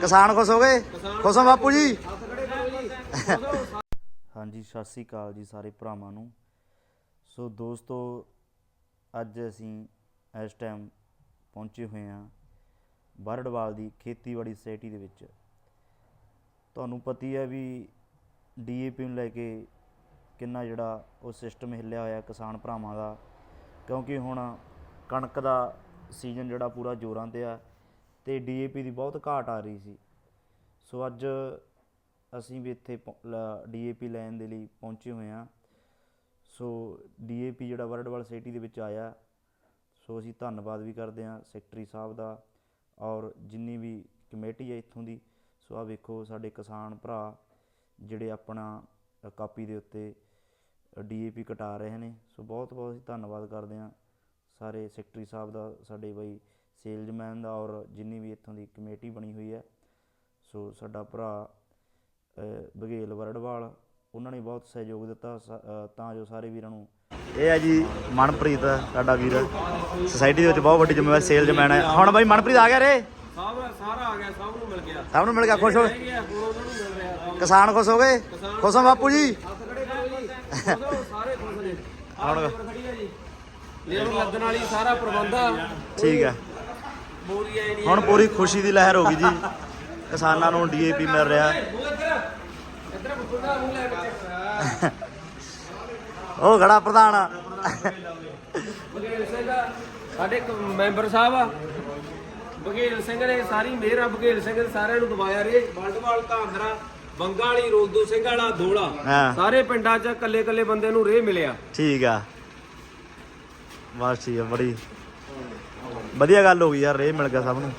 ਕਿਸਾਨ ਖੁਸ਼ ਹੋ ਗਏ? ਖੁਸ਼ ਹੋ ਬਾਪੂ ਜੀ? ਹਾਂਜੀ, ਸਤਿ ਸ੍ਰੀ ਅਕਾਲ ਜੀ ਸਾਰੇ ਭਰਾਵਾਂ ਨੂੰ। ਸੋ ਦੋਸਤੋ, ਅੱਜ ਅਸੀਂ ਇਸ ਟਾਈਮ ਪਹੁੰਚੇ ਹੋਏ ਹਾਂ ਬਰੜਵਾਲ ਦੀ ਖੇਤੀਬਾੜੀ ਸੋਸਾਇਟੀ ਦੇ ਵਿੱਚ। ਤੁਹਾਨੂੰ ਪਤੀ ਹੈ ਵੀ ਡੀਏਪੀ ਨੂੰ ਲੈ ਕੇ ਕਿੰਨਾ ਜਿਹੜਾ ਉਹ ਸਿਸਟਮ ਹਿੱਲਿਆ ਹੋਇਆ ਕਿਸਾਨ ਭਰਾਵਾਂ ਦਾ। ਕਿਉਂਕਿ ਹੁਣ ਕਣਕ ਦਾ ਸੀਜ਼ਨ ਜਿਹੜਾ ਪੂਰਾ ਜ਼ੋਰਾਂ ਤੇ ਆ। ਤੇ ਡੀਏਪੀ ਦੀ ਬਹੁਤ ਘਾਟ ਆ ਰਹੀ ਸੀ। ਸੋ ਅੱਜ ਅਸੀਂ ਵੀ ਇੱਥੇ ਡੀਏਪੀ ਲੈਣ ਦੇ ਲਈ ਪਹੁੰਚੇ ਹੋਏ ਹਾਂ। ਸੋ ਡੀਏਪੀ ਜਿਹੜਾ ਵਰਲਡਵਾਲ ਸਿਟੀ ਦੇ ਵਿੱਚ ਆਇਆ, ਸੋ ਅਸੀਂ ਧੰਨਵਾਦ ਵੀ ਕਰਦੇ ਹਾਂ ਸੈਕਟਰੀ ਸਾਹਿਬ ਦਾ ਔਰ ਜਿੰਨੀ ਵੀ ਕਮੇਟੀ ਹੈ ਇੱਥੋਂ ਦੀ। ਸੋ ਆ ਵੇਖੋ ਸਾਡੇ ਕਿਸਾਨ ਭਰਾ ਜਿਹੜੇ ਆਪਣਾ ਕਾਪੀ ਦੇ ਉੱਤੇ ਡੀਏਪੀ ਕਟਾ ਰਹੇ ਨੇ। ਸੋ ਬਹੁਤ ਬਹੁਤ ਅਸੀਂ ਧੰਨਵਾਦ ਕਰਦੇ ਹਾਂ। ਸਾਰੇ ਸੈਕਟਰੀ ਸਾਹਿਬ ਦਾ, ਸਾਡੇ ਬਈ ਸੇਲਜ਼ਮੈਨ ਦਾ ਔਰ ਜਿੰਨੀ ਵੀ ਇੱਥੋਂ ਦੀ ਕਮੇਟੀ ਬਣੀ ਹੋਈ ਹੈ ਸੋ ਸਾਡਾ ਭਰਾ ਅ, ਬਘੇਲ ਵਰੜਵਾਲ ਉਹਨਾਂ ਨੇ ਬਹੁਤ ਸਹਿਯੋਗ ਦਿੱਤਾ। ਤਾਂ ਜੋ ਸਾਰੇ ਵੀਰਾਂ ਨੂੰ ਇਹ ਹੈ ਜੀ ਮਨਪ੍ਰੀਤ ਸਾਡਾ ਵੀਰ। ਸੁਸਾਇਟੀ ਦੇ ਵਿੱਚ ਬਹੁਤ ਵੱਡੀ ਜ਼ਿੰਮੇਵਾਰੀ ਸੇਲਜ਼ਮੈਨ ਹੈ। ਹੁਣ ਬਾਈ ਮਨਪ੍ਰੀਤ ਆ ਗਿਆ ਰੇ? ਸਭ ਸਾਰਾ ਆ ਗਿਆ ਸਭ ਨੂੰ ਮਿਲ ਗਿਆ। ਸਭ ਨੂੰ ਮਿਲ ਗਿਆ ਖੁਸ਼ ਹੋ ਹੁਣ ਕਿਸਾਨ ਖੁਸ਼ ਹੋ ਗਏ? ਖੁਸ਼ ਹੋ ਬਾਪੂ ਜੀ? ਸਾਰੇ ਖੁਸ਼ ਨੇ। ਆਹ ਲੇਬਰ ਲੱਦਣ ਵਾਲੀ ਸਾਰਾ ਪ੍ਰਬੰਧ ਆ। ਠੀਕ ਹੈ। ਹੁਣ ਪੂਰੀ ਖੁਸ਼ੀ ਦੀ ਲਹਿਰ ਹੋ ਗਈ ਜੀ। ਕਿਸਾਨਾਂ ਨੂੰ ਡੀਏਪੀ ਮਿਲ ਰਿਹਾ। ਉਹ ਖੜਾ ਪ੍ਰਧਾਨ। ਸਾਡੇ ਮੈਂਬਰ ਸਾਹਿਬ ਆ। ਬਘੇਲ ਸਿੰਘ ਨੇ ਸਾਰੀ ਮਿਹਰ ਆ ਬਘੇਲ ਸਿੰਘ ਨੇ ਸਾਰਿਆਂ ਨੂੰ ਦਵਾਇਆ ਰੇ। ਵਲਡਵਾਲ ਧਾਂਦਰਾ ਬੰਗਾ ਵਾਲੀ ਰੋਦੂ ਸਿੰਘ ਵਾਲਾ ਦੋਲਾ ਸਾਰੇ ਪਿੰਡਾਂ 'ਚ ਕੱਲੇ ਕੱਲੇ ਬੰਦੇ ਨੂੰ ਰੇ ਮਿਲਿਆ। ਠੀਕ ਆ। ਬਸ ਠੀਕ ਆ ਬੜੀ ਵਧੀਆ ਗੱਲ ਹੋ ਗਈ ਯਾਰ ਇਹ ਮਿਲ ਗਿਆ ਸਭ ਨੂੰ।